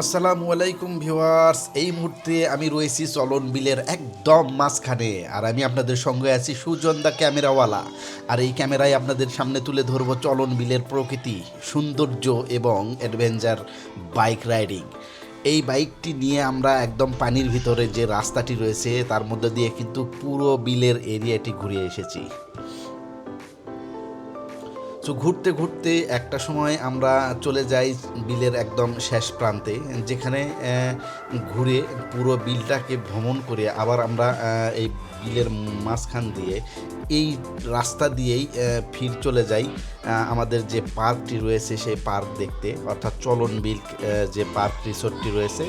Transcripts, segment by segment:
আসসালামু আলাইকুম ভিউয়ার্স, এই মুহূর্তে আমি রয়েছি চলন বিলের একদম মাঝখানে, আর আমি আপনাদের সঙ্গে আছি সুজন দা ক্যামেরাওয়ালা, আর এই ক্যামেরায় আপনাদের সামনে তুলে ধরব চলন বিলের প্রকৃতি, সৌন্দর্য এবং অ্যাডভেঞ্চার বাইক রাইডিং। এই বাইকটি নিয়ে আমরা একদম পানির ভিতরে যে রাস্তাটি রয়েছে, তার মধ্যে দিয়ে কিন্তু পুরো বিলের এরিয়াটি ঘুরে এসেছি। তো ঘুরতে ঘুরতে একটা সময় আমরা চলে যাই বিলের একদম শেষ প্রান্তে, যেখানে ঘুরে পুরো বিলটাকে ভ্রমণ করে আবার আমরা এই বিলের মাঝখান দিয়ে এই রাস্তা দিয়েই ফির চলে যাই আমাদের যে পার্কটি রয়েছে সেই পার্ক দেখতে। অর্থাৎ চলন বিল যে পার্ক রিসোর্টটি রয়েছে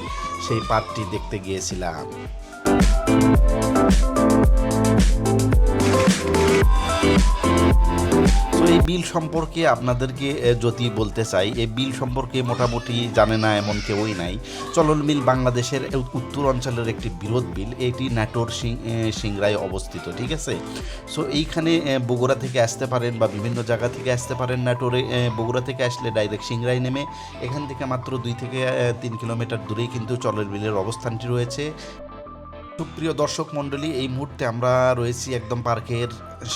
সেই পার্কটি দেখতে গিয়েছিলাম। তো এই বিল সম্পর্কে আপনাদেরকে যদি বলতে চাই এই বিল সম্পর্কে মোটামুটি জানে না এমন কেউই নাই। চলন বিল বাংলাদেশের উত্তর অঞ্চলের একটি বিরোধ বিল এটি নাটোর সিং- এ, অবস্থিত ঠিক আছে? সো এইখানে বগুড়া থেকে আসতে পারেন বা বিভিন্ন জায়গা থেকে আসতে পারেন নাটোরে বগুড়া থেকে আসলে ডাইরেক্ট সিংড়ায় নেমে। এখান থেকে মাত্র দুই থেকে তিন কিলোমিটার দূরেই কিন্তু চলন বিলের অবস্থানটি রয়েছে। সুপ্রিয় দর্শক মণ্ডলী এই মুহূর্তে আমরা রয়েছি একদম পার্কের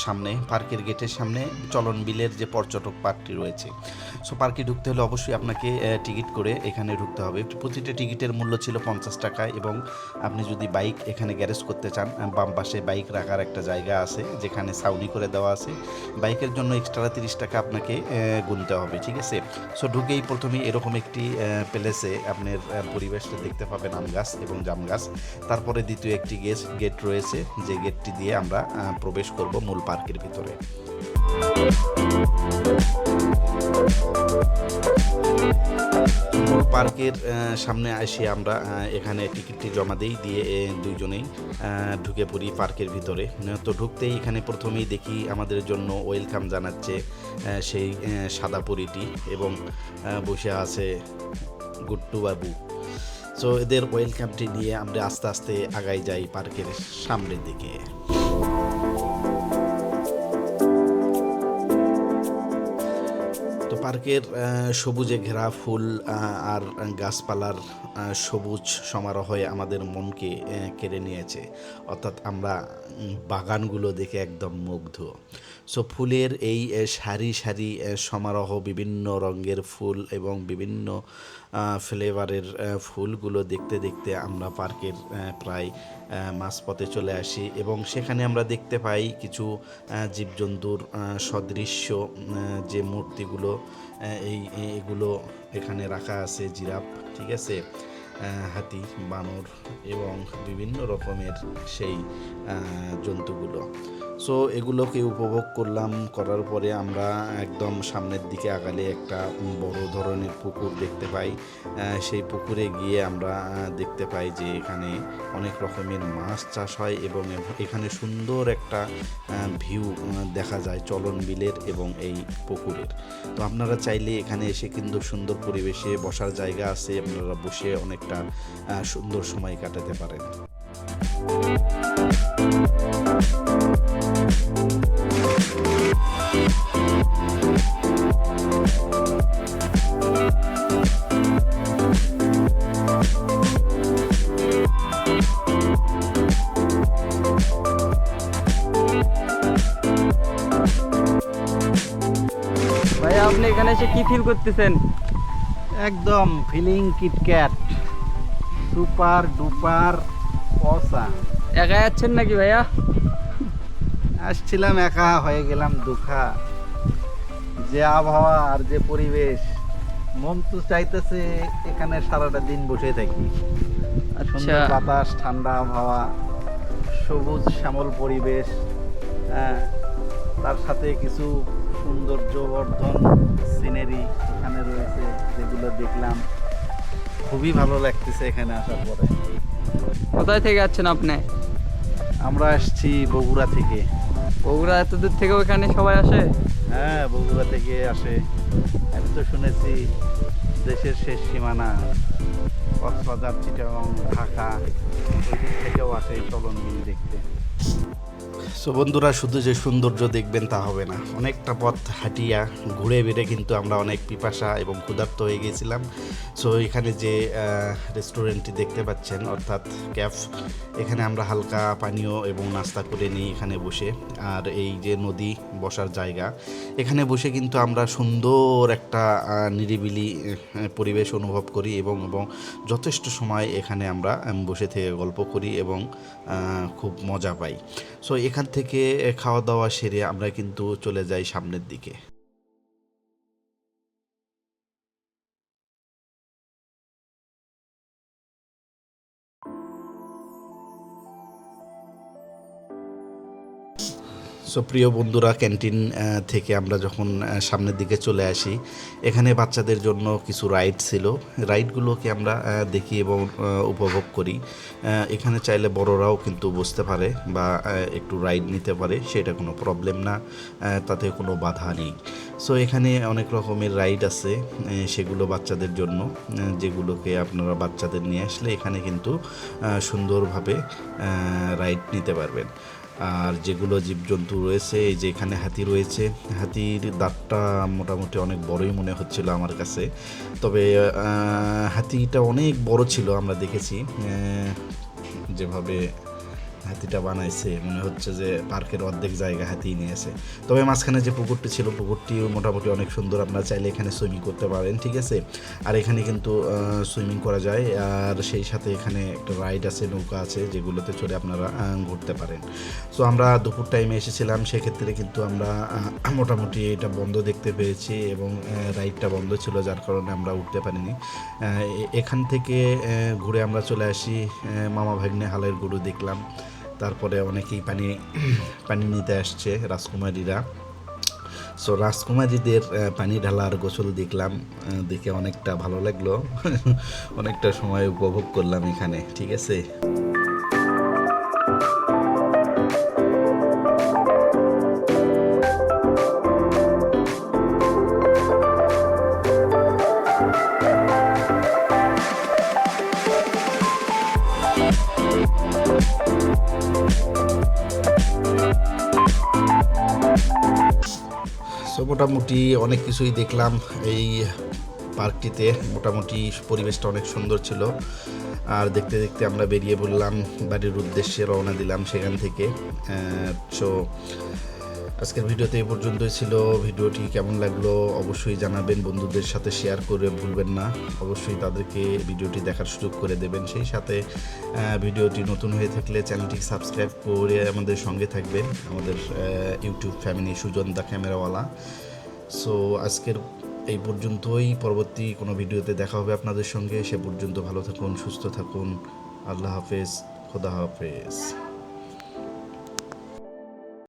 সামনে, পার্কের গেটের সামনে চলন বিলের যে পর্যটক পার্কটি রয়েছে। সো পার্কে ঢুকতে হলে অবশ্যই আপনাকে টিকিট করে এখানে ঢুকতে হবে। প্রতিটা টিকিটের মূল্য ছিল পঞ্চাশ টাকা এবং আপনি যদি বাইক এখানে গ্যারেজ করতে চান বাম পাশে বাইক রাখার একটা জায়গা আছে, যেখানে সাউনি করে দেওয়া আছে। বাইকের জন্য এক্সট্রা তিরিশ টাকা আপনাকে গুনতে হবে, ঠিক আছে? সো ঢুকেই প্রথমে এরকম একটি প্লেসে আপনার পরিবেশটা দেখতে পাবেন আম গাছ এবং জাম গাছ। তারপরে দ্বিতীয় একটি গেট গেট রয়েছে। যে গেটটি দিয়ে আমরা প্রবেশ করব। মূল পার্কের ভিতরে। মূল পার্কের সামনে আসি আমরা এখানে টিকিটটি জমা দিই, দিয়ে দুইজনেই ঢুকে পড়ি পার্কের ভিতরে। তো ঢুকতেই এখানে প্রথমেই দেখি আমাদের জন্য ওয়েলকাম জানাচ্ছে সেই সাদা পরিটি এবং বসে আছে গুট্টু বাবু। সো এদের ওয়েলকামটি নিয়ে আমরা আস্তে আস্তে আগাই যাই পার্কের সামনের দিকে। পার্কের সবুজে ঘেরা ফুল আর গাছপালার সবুজ সমারোহে আমাদের মনকে কেড়ে নিয়েছে। অর্থাৎ আমরা বাগানগুলো দেখে একদম মুগ্ধ। সো ফুলের এই সারি সারি সমারোহ, বিভিন্ন রঙের ফুল এবং বিভিন্ন ফ্লেভারের ফুলগুলো দেখতে দেখতে আমরা পার্কের প্রায় মাঝপথে চলে আসি এবং সেখানে আমরা দেখতে পাই কিছু জীবজন্তুর সদৃশ্য যে মূর্তিগুলো এই- এগুলো এখানে রাখা আছে, জিরাফ, ঠিক আছে? হাতি, বানর এবং বিভিন্ন রকমের সেই জন্তুগুলো। সো এগুলোকে উপভোগ করলাম, করার পরে আমরা একদম সামনের দিকে আগালে একটা বড় ধরনের পুকুর দেখতে পাই। সেই পুকুরে গিয়ে আমরা দেখতে পাই যে এখানে অনেক রকমের মাছ চাষ হয় এবং এখানে সুন্দর একটা ভিউ দেখা যায় চলন বিলের এবং এই পুকুরের। তো আপনারা চাইলে এখানে এসে কিন্তু সুন্দর পরিবেশে বসার জায়গা আছে, আপনারা বসে অনেকটা সুন্দর সময় কাটাতে পারেন। আপনি এখানে এসে কি ফিল করতেছেন? একদম ফিলিং কিটক্যাট সুপার ডুপার অসা একা যাচ্ছেন নাকি ভাইয়া? আসছিলাম একা হয়ে গেলাম দুঃখা। যে আবহাওয়া আর যে পরিবেশ মন তো চাইতেছে এখানে সারাটা দিন বসে থাকি। আচ্ছা। সুন্দর বাতাস ঠান্ডা আবহাওয়া সবুজ শ্যামল পরিবেশ হ্যাঁ, তার সাথে কিছু সৌন্দর্যবর্ধন সিনারি এখানে রয়েছে যেগুলো দেখলাম। খুবই ভালো লাগতেছে এখানে আসার পরে। কোথায় থেকে যাচ্ছেন আপনি? আমরা আসছি বগুড়া থেকে। বগুড়া এত দূর থেকে ওখানে সবাই আসে? হ্যাঁ বগুড়া থেকে আসে। আমি তো শুনেছি দেশের শেষ সীমানা কক্সবাজার চিটাগং ঢাকা ওই দিক থেকেও আসে চলন বিল দেখতে। সো বন্ধুরা, শুধু যে সৌন্দর্য দেখবেন তা হবে না। অনেকটা পথ হাঁটিয়া ঘুরে বেড়ে কিন্তু আমরা অনেক পিপাসা এবং ক্ষুধার্ত হয়ে গিয়েছিলাম। সো এখানে যে রেস্টুরেন্টটি দেখতে পাচ্ছেন, অর্থাৎ ক্যাফ, এখানে আমরা হালকা পানীয় এবং নাস্তা করে নিই এখানে বসে। আর এই যে নদী বসার জায়গা, এখানে বসে কিন্তু আমরা সুন্দর একটা নিরিবিলি পরিবেশ অনুভব করি এবং এবং যথেষ্ট সময় এখানে আমরা বসে থেকে গল্প করি এবং খুব মজা পাই। সো এখান থেকে খাওয়া দাওয়া সেরে আমরা কিন্তু চলে যাই সামনের দিকে। সো প্রিয় বন্ধুরা, ক্যান্টিন থেকে আমরা যখন সামনের দিকে চলে আসি, এখানে বাচ্চাদের জন্য কিছু রাইড ছিল। রাইডগুলোকে আমরা দেখি এবং উপভোগ করি। এখানে চাইলে বড়রাও কিন্তু বসতে পারে বা একটু রাইড নিতে পারে, সেটা কোনো প্রবলেম না তাতে কোনো বাধা নেই। সো এখানে অনেক রকমের রাইড আছে সেগুলো বাচ্চাদের জন্য যেগুলোকে আপনারা বাচ্চাদের নিয়ে আসলে এখানে কিন্তু সুন্দরভাবে রাইড নিতে পারবেন। আর যেগুলো জীবজন্তু রয়েছে, এই যে এখানে হাতি রয়েছে। হাতির দাঁতটা মোটামুটি অনেক বড়ই মনে হচ্ছিল আমার কাছে। তবে হাতিটা অনেক বড় ছিল, আমরা দেখেছি। যেভাবে হাতিটা বানাইছে, মনে হচ্ছে যে পার্কের অর্ধেক জায়গা হাতি নিয়েছে। তবে মাঝখানে যে পুকুরটি ছিল, পুকুরটিও মোটামুটি অনেক সুন্দর। আপনারা চাইলে এখানে সুইমিং করতে পারেন, ঠিক আছে? আর এখানে কিন্তু সুইমিং করা যায়। আর সেই সাথে এখানে একটা রাইড আছে, নৌকা আছে, যেগুলোতে চড়ে আপনারা ঘুরতে পারেন। সো আমরা দুপুর টাইমে এসেছিলাম, সেক্ষেত্রে কিন্তু আমরা মোটামুটি এটা বন্ধ দেখতে পেয়েছি এবং রাইডটা বন্ধ ছিল, যার কারণে আমরা উঠতে পারিনি। এখান থেকে ঘুরে আমরা চলে আসি মামা ভাগ্নে হালের গরু দেখলাম। তারপরে অনেকেই পানি পানি নিতে আসছে, রাজকুমারীরা। সো রাজকুমারীদের পানি ঢালার গোসল দেখলাম দেখে অনেকটা ভালো লাগল। অনেকটা সময় উপভোগ করলাম এখানে, ঠিক আছে? সো মোটামুটি অনেক কিছুই দেখলাম এই পার্কটিতে। মোটামুটি পরিবেশটা অনেক সুন্দর ছিল। আর দেখতে দেখতে আমরা বেরিয়ে পড়লাম, বাড়ির উদ্দেশ্যে রওনা দিলাম সেখান থেকে। সো আজকের ভিডিওতে এই পর্যন্তই ছিল। ভিডিওটি কেমন লাগল অবশ্যই জানাবেন, বন্ধুদের সাথে শেয়ার করে ভুলবেন না। অবশ্যই তাদেরকে ভিডিওটি দেখার সুযোগ করে দেবেন। সেই সাথে ভিডিওটি নতুন হয়ে থাকলে চ্যানেলটি সাবস্ক্রাইব করে আমাদের সঙ্গে থাকবেন। আমাদের ইউটিউব ফ্যামিলি সুজন দা ক্যামেরাওয়ালা। সো আজকের এই পর্যন্তই। পরবর্তী কোনো ভিডিওতে দেখা হবে আপনাদের সঙ্গে। সে পর্যন্ত ভালো থাকুন, সুস্থ থাকুন। আল্লাহ হাফেজ, খোদা হাফেজ।